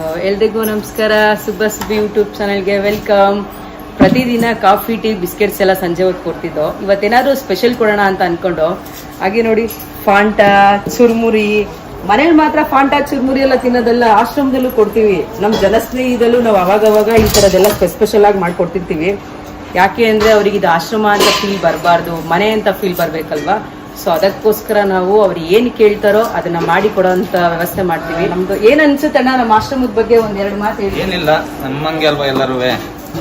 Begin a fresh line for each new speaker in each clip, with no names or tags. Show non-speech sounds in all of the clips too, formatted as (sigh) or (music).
ಎಲ್ರಿಗೂ ನಮಸ್ಕಾರ. ಸುಬ್ಬ ಸುಬ್ಬಿ ಯೂಟ್ಯೂಬ್ ಚಾನಲ್ಗೆ ವೆಲ್ಕಮ್ ಪ್ರತಿದಿನ ಕಾಫಿ ಟೀ ಬಿಸ್ಕೆಟ್ಸ್ ಎಲ್ಲ ಸಂಜೆ ಹೊತ್ತು ಕೊಡ್ತಿದ್ದೋ. ಇವತ್ತೇನಾದರೂ ಸ್ಪೆಷಲ್ ಕೊಡೋಣ ಅಂತ ಅಂದ್ಕೊಂಡು ಹಾಗೆ ನೋಡಿ ಫಾಂಟಾ ಚುರ್ಮುರಿ. ಮನೇಲಿ ಮಾತ್ರ ಫಾಂಟಾ ಚುರ್ಮುರಿ ಎಲ್ಲ ತಿನ್ನೋದೆಲ್ಲ ಆಶ್ರಮದಲ್ಲೂ ಕೊಡ್ತೀವಿ. ನಮ್ಮ ಜನಸ್ನೇಹಿದಲ್ಲೂ ನಾವು ಅವಾಗವಾಗ ಅವಾಗ ಈ ಥರದ್ದೆಲ್ಲ ಸ್ಪೆಷಲ್ ಆಗಿ ಮಾಡಿಕೊಡ್ತಿರ್ತೀವಿ. ಯಾಕೆ ಅಂದರೆ ಅವ್ರಿಗೆ ಇದು ಆಶ್ರಮ ಅಂತ ಫೀಲ್ ಬರಬಾರ್ದು, ಮನೆ ಅಂತ ಫೀಲ್ ಬರ್ಬೇಕಲ್ವಾ? ಸೊ ಅದಕ್ಕೋಸ್ಕರ ನಾವು ಅವ್ರು ಏನ್ ಕೇಳ್ತಾರೋ ಅದನ್ನ ಮಾಡಿ ಕೊಡೋಂತ ವ್ಯವಸ್ಥೆ ಮಾಡ್ತೀವಿ. ನಮ್ದು ಏನ್ ಅನ್ಸುತ್ತಣ್ಣ ನಮ್ಮ ಆಶ್ರಮದ ಬಗ್ಗೆ ಒಂದ್ ಎರಡು ಮಾತು ಹೇಳಿ.
ಏನಿಲ್ಲ ನಮ್ಮಂಗೆ ಅಲ್ವಾ ಎಲ್ಲರೂ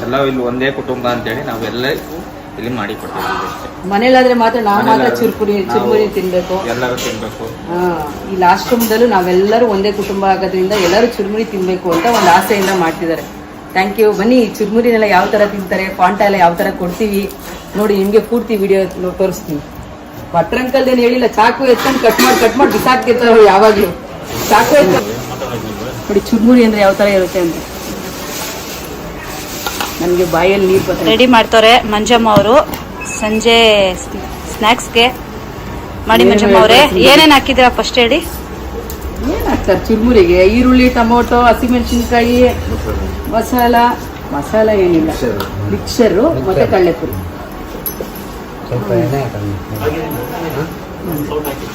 ಎಲ್ಲ ಇಲ್ಲಿ ಒಂದೇ ಕುಟುಂಬ ಅಂತೇಳಿ ನಾವೆಲ್ಲ ಇಲ್ಲಿ ಮಾಡಿ ಕೊಡ್ತೀವಿ ಅಷ್ಟೇ.
ಮನೇಲಾದ್ರೆ ಮಾತ್ರ ನಾವು ಮಾತ್ರ
ಮನೇಲಾದ್ರೆ ನಾವು
ಚುರುಮುರಿ ತಿನ್ಬೇಕು.
ಎಲ್ಲರೂ ತಿನ್ಬೇಕು.
ಈ ಇಲ್ಲಿ ಆಶ್ರಮದಲ್ಲೂ ನಾವೆಲ್ಲರೂ ಒಂದೇ ಕುಟುಂಬ ಆಗೋದ್ರಿಂದ ಎಲ್ಲರೂ ಚುರುಮುರಿ ತಿನ್ಬೇಕು ಅಂತ ಒಂದು ಆಸೆಯಿಂದ ಮಾಡ್ತಿದ್ದಾರೆ. ಥ್ಯಾಂಕ್ ಯು ಬನ್ನಿ ಚುರುಮುರಿನೆಲ್ಲ ಯಾವ ತರ ತಿಂತಾರೆ ಫಾಂಟ ಎಲ್ಲ ಯಾವ ತರ ಕೊಡ್ತೀವಿ? ನೋಡಿ ನಿಮಗೆ ಪೂರ್ತಿ ವಿಡಿಯೋ ತೋರಿಸ್ತೀನಿ. ಭಟ್ರಂಕಲ್ದ ಏನ್ ಹೇಳಿಲ್ಲ ಚಾಕು ಎತ್ಕೊಂಡು ಕಟ್ ಮಾಡಿ ಕಟ್ ಮಾಡಿ ಬಿಸಾಕ್ತಿರ್ತಾರ ಯಾವಾಗ್ಲೂ. ಚಾಕು ಎತ್ತ ನೋಡಿ ಚುರ್ಮುರಿ ಅಂದ್ರೆ ಯಾವ ತರ ಇರುತ್ತೆ ಅಂತ. ನನಗೆ ಬಾಯಲ್ಲಿ ನೀರು
ರೆಡಿ ಮಾಡ್ತಾರೆ ಮಂಜಮ್ಮ ಅವರು. ಸಂಜೆ ಸ್ನ್ಯಾಕ್ಸ್ಗೆ ಮಾಡಿ ಮಂಜಮ್ಮ ಅವರೇ. ಏನೇನ್ ಹಾಕಿದ್ದೀರಾ ಫಸ್ಟ್ ಹೇಳಿ?
ಏನ್ ಹಾಕ್ತಾರೆ? ಚುರ್ಮುರಿಗೆ ಈರುಳ್ಳಿ ಟೊಮೊಟೊ ಹಸಿಮೆಣಸಿನ್ಕಾಯಿ ಮಸಾಲ ಮಸಾಲ ಏನಿಲ್ಲ. ಮಿಕ್ಸರು ಮತ್ತೆ ಕಡಲೆಪುರಿ ಹ್ಮ್, ಹಾಕಿ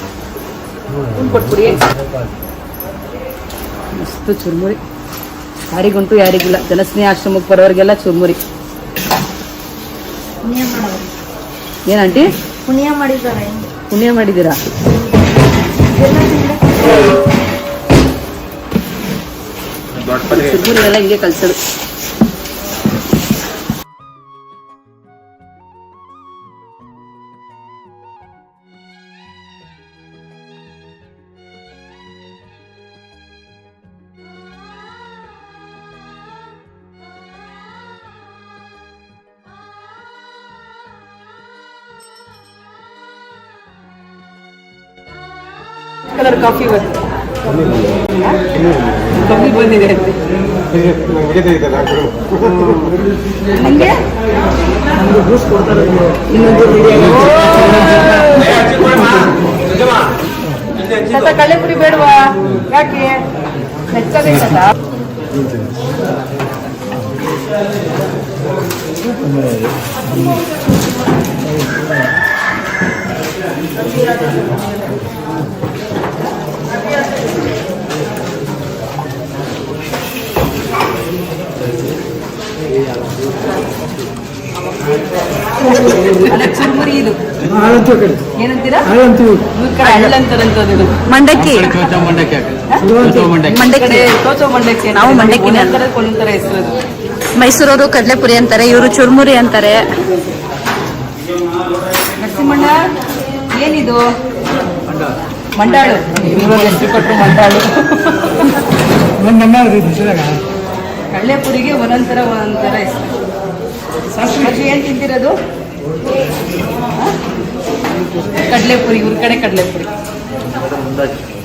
ಮಸ್ತ್ ಚುರುಮುರಿ. ಯಾರಿಗುಂಟು ಯಾರಿಗಿಲ್ಲ. ಜನಸ್ನೇಹ ಆಶ್ರಮಕ್ಕೆ ಬರೋರಿಗೆಲ್ಲ ಚುರುಮುರಿ. ಏನಂಟಿ
ಪುಣ್ಯ ಮಾಡಿದ್ದಾರೆ.
ಪುಣ್ಯ ಮಾಡಿದ್ದೀರಾ? ಚುರುಮುರಿ ಎಲ್ಲ ಹಿಂಗೆ ಕಲ್ಸೋದು. ಕಲರ್ ಕಾಫಿ ಬಂತು ಕಮ್ಮಿ ಬಂದಿದೆ ಅಂತೆ ನಿಂಗೆ ಇನ್ನೊಂದು ತಾತ ಕಳ್ಳೆಪುರಿ ಬೇಡವಾ ಯಾಕೆ ಹೆಚ್ಚಾಗೈತಲ್ಲ ಅಲ್ಲ ಚುರುಮುರಿ ಇದು ಏನಂತೀರಾ ಇವ್ರ ಕಡೆ ಹಳ್ಳಂತಾರಂತದ್ದು ಇದು.
ಮಂಡಕ್ಕಿ.
ಈ ಕಡೆ ತೋಚೋ ಮಂಡಕ್ಕಿ
ನಾವು ಮಂಡಕ್ಕಿನೇ. ಮೈಸೂರವರು ಕಡಲೆಪುರಿ ಅಂತಾರೆ ಇವರು ಚುರ್ಮುರಿ ಅಂತಾರೆ.
ನರಸಿಂಹಣ್ಣ ಏನಿದು? ಮಂಡಾಳು. ಮಂಡಾಳು. (laughs) ಕಡಲೆಪುರಿಗೆ ಒಂದೊಂದರ ಒಂದೊಂಥರ ಹೆಸರು. ತಿಂತಿರೋದು ಕಡಲೆಪುರಿ ಇವ್ರ ಕಡೆ ಕಡಲೆಪುರಿ.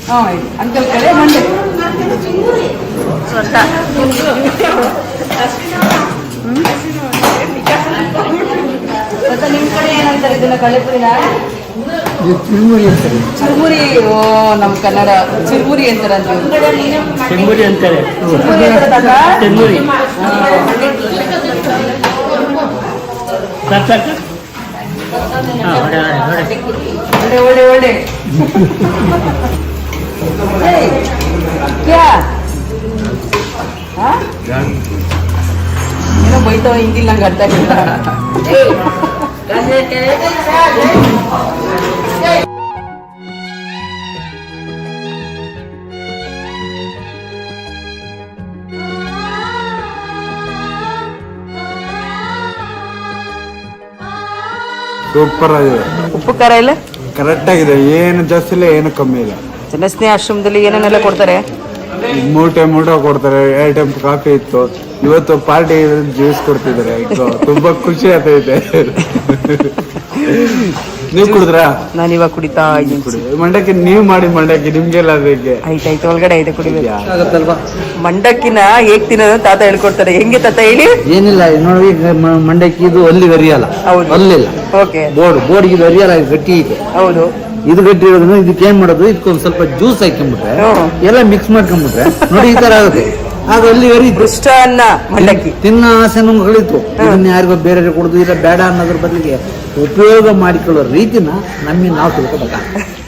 ಹಾ ಅಂಕಲ್ ಕಡೆ ಮಂಡೆ
ಸ್ವಂತ
ಮತ್ತೆ ನಿಮ್ಮ ಕಡೆ ಏನಂತಾರೆ ಇದನ್ನ ಕಳ್ಳೆಪುರಿನ ಚುರುಮುರಿ ಓ ನಮ್ ಕನ್ನಡ. ಚುರುಮುರಿ ಅಂತಾರೆ
ಚೆಂಬುರಿ ಅಂತಾರೆ.
ಚುರುಮುರಿ ಒಳ್ಳೆ ಒಳ್ಳೆ ಒಳ್ಳೆ ಏಯ್, ಕ್ಯಾ ಹಾ? ಏನೋ ಬೈತಾವ ಹಿಂದಿಲ್ಲ ನಂಗೆ ಅರ್ಥ ಆಗಿಲ್ಲ
super ಆಗಿದೆ
ಉಪ್ಪು ಖಾರ ಇಲ್ಲ?
ಕರೆಕ್ಟ್ ಆಗಿದೆ ಏನು ಜಾಸ್ತಿ ಇಲ್ಲ ಏನು ಕಮ್ಮಿ ಇಲ್ಲ.
ಜನಸ್ನೇಹ ಆಶ್ರಮದಲ್ಲಿ ಏನೇನೆಲ್ಲ ಕೊಡ್ತಾರೆ?
ಮೂರ್ ಟೈಮ್ ಊಟ ಕೊಡ್ತಾರೆ ಎರಡು ಟೈಮ್ ಕಾಫಿ ಇತ್ತು. ಇವತ್ತು ಪಾರ್ಟಿ ಜ್ಯೂಸ್ ಕೊಡ್ತಿದ್ದಾರೆ ತುಂಬಾ ಖುಷಿ ಆಗ್ತೈತೆ. ನೀವು ಕುಡಿದ್ರಾ?
ನಾನು ಇವಾಗ ಕುಡಿತಾ ಇದ್ದೀನಿ.
ಕುಡಿ ಮಂಡಕ್ಕಿ ನೀವು ಮಾಡಿ ಮಂಡಕ್ಕಿ ನಿಮ್ಗೆಲ್ಲ ಅದಕ್ಕೆ.
ಆಯ್ತಾಯ್ತು ಒಳಗಡೆ ಐತೆ ಕುಡಿಬೇಕು. ಆಗುತ್ತಲ್ವಾ ಮಂಡಕ್ಕಿನ ಹೇಗ್ ತಿನ್ನೋದು ತಾತ ಹೇಳ್ಕೊಡ್ತಾರೆ. ಹೆಂಗೆ ತಾತ ಹೇಳಿ?
ಏನಿಲ್ಲ ನೋಡಿ ಈಗ ಮ- ಮಂಡಕ್ಕಿ ಇದು ಅಲ್ಲಿ ಅರಿಯಲ್ಲ
ಹೌದು.
ಅಲ್ಲಿಲ್ಲ.
ಓಕೆ.
ಬೋರ್ಡ್ ಬೋರ್ಡ್ ಇದು ಅರಿಯಲ್ಲ ಇದು ಗಟ್ಟಿ ಇದೆ.
ಹೌದು.
ಇದು ಗಟ್ಟಿ ಇರೋದ್ರಿಂದ ಇದಕ್ಕೆ ಏನ್ ಮಾಡೋದು? ಇದಕ್ಕೊಂದು ಸ್ವಲ್ಪ ಜ್ಯೂಸ್ ಹಾಕೊಂಡ್ಬಿಟ್ರೆ
ಹ್ಮ್.
ಎಲ್ಲ ಮಿಕ್ಸ್ ಮಾಡ್ಕೊಂಡ್ಬಿಟ್ರೆ ನೋಡಿ ಈ ತರ ಆಗುತ್ತೆ. ಆಗ ಅಲ್ಲಿವರೆಗೆ
ದುಷ್ಟ ಅನ್ನ ಮಂಡಕ್ಕಿ
ತಿನ್ನ ಆಸೆ ನಮ್ಗೆ ಕಳೀತು ಇದನ್ನ ಯಾರಿಗೋ ಬೇರೆ ಕೊಡುದು ಇಲ್ಲ ಬೇಡ ಅನ್ನೋದ್ರ ಬದಲಿಗೆ ಉಪಯೋಗ ಮಾಡಿಕೊಳ್ಳೋ ರೀತಿನ ನಮಗೆ ನಾವು ತಿಳ್ಕೊಬೇಕು